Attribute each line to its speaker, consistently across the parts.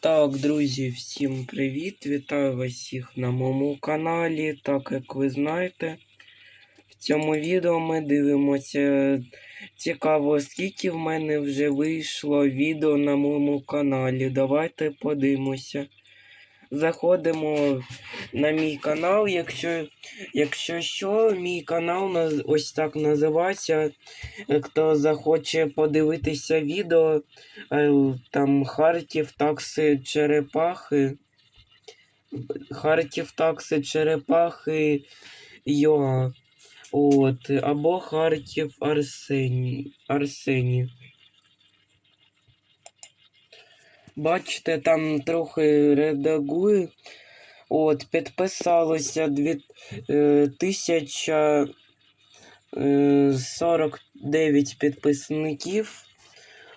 Speaker 1: Так, друзі, всім привіт! Вітаю вас всіх на моєму каналі. Так як ви знаєте, в цьому відео ми дивимося цікаво, скільки в мене вже вийшло відео на моєму каналі. Давайте подивимося. Заходимо на мій канал. Якщо, якщо що, мій канал ось так називається. Хто захоче подивитися відео, е, там Хартів, такси, черепахи. Хартів, такси, черепахи, Йоа. От, або Хартів Арсені. Арсені. Бачите, там трохи редагую. От, підписалося дві, е, тисяча е, 49 підписників.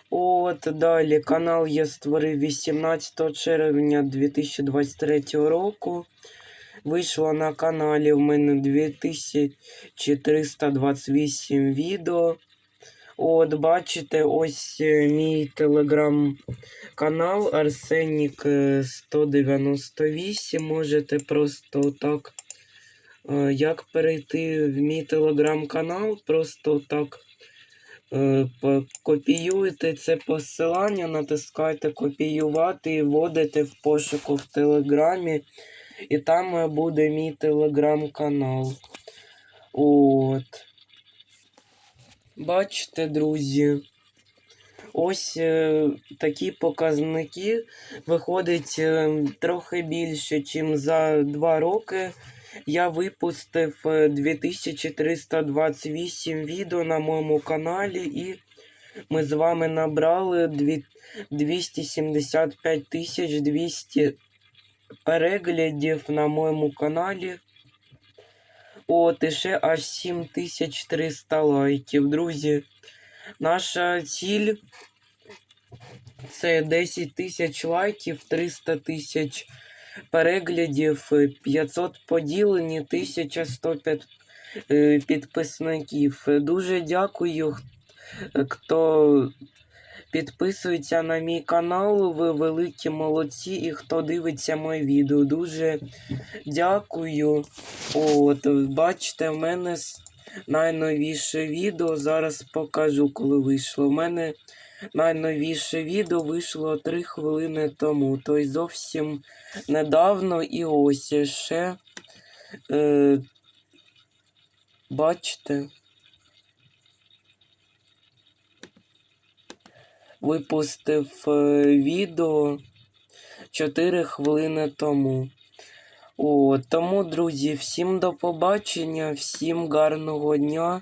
Speaker 1: От, далі канал я створив 18 червня 2023 року. Вийшло на каналі в мене 2328 відео. От, бачите, ось е, мій телеграм-канал Арсенік е, 198. Можете просто так. е, Як перейти в мій телеграм-канал, просто так е, копіюєте це посилання, натискаєте копіювати і вводите в пошуку в Телеграмі, і там е, буде мій телеграм-канал. От. Бачите, друзі. Ось е, такі показники виходить е, трохи більше, ніж за два роки. Я випустив е, 2328 відео на моєму каналі, і ми з вами набрали 275 200 переглядів на моєму каналі. От, і ще аж 7300 лайків. Друзі, наша ціль це 10 тисяч лайків, 300 тисяч переглядів, е, 500 поділені, 1105 е, підписників. Дуже дякую, хто підписується на мій канал. Ви великі молодці і хто дивиться моє відео. Дуже дякую. От, бачите, в мене найновіше відео. Зараз покажу, коли вийшло. У мене найновіше відео вийшло 3 хвилини тому. Тобто зовсім недавно і ось ще. Е, бачите. Випустив е, відео 4 хвилини тому. О, тому, друзі, всім до побачення, всім гарного дня.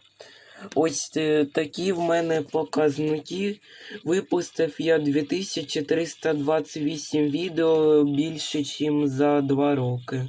Speaker 1: Ось е, такі в мене показники. Випустив я 2328 відео більше, ніж за 2 роки.